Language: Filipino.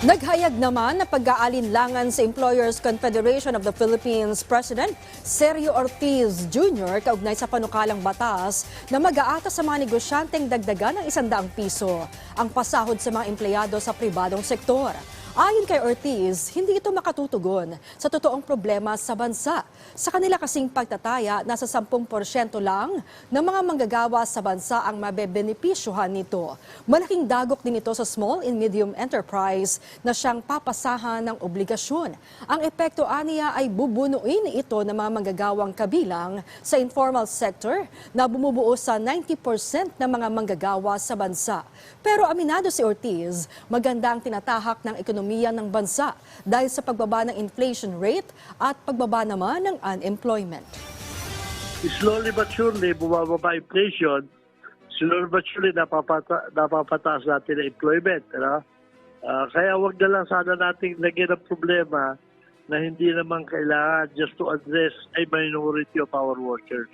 Naghayag naman na pag-aalinlangan sa Employers Confederation of the Philippines President Sergio Ortiz Jr. kaugnay sa panukalang batas na mag-aata sa mga negosyanteng dagdagan ng isandaang piso ang pasahod sa mga empleyado sa pribadong sektor. Ayon kay Ortiz, hindi ito makatutugon sa totoong problema sa bansa. Sa kanila kasing pagtataya, nasa 10% lang ng mga manggagawa sa bansa ang mabebenepisyuhan nito. Malaking dagok din ito sa small and medium enterprise na siyang papasahan ng obligasyon. Ang epekto aniya ay bubunuin ito ng mga manggagawang kabilang sa informal sector na bumubuo sa 90% ng mga manggagawa sa bansa. Pero aminado si Ortiz, maganda ang tinatahak ng ekonomiya ng bansa dahil sa pagbaba ng inflation rate at pagbaba naman ng unemployment. slowly but surely bumababa inflation, slowly but surely napapata, napapataas natin ang employment. Ano? Ah, kaya wag na lang sana nating lagyan ng problema na hindi naman kailangan just to address a minority of our workers.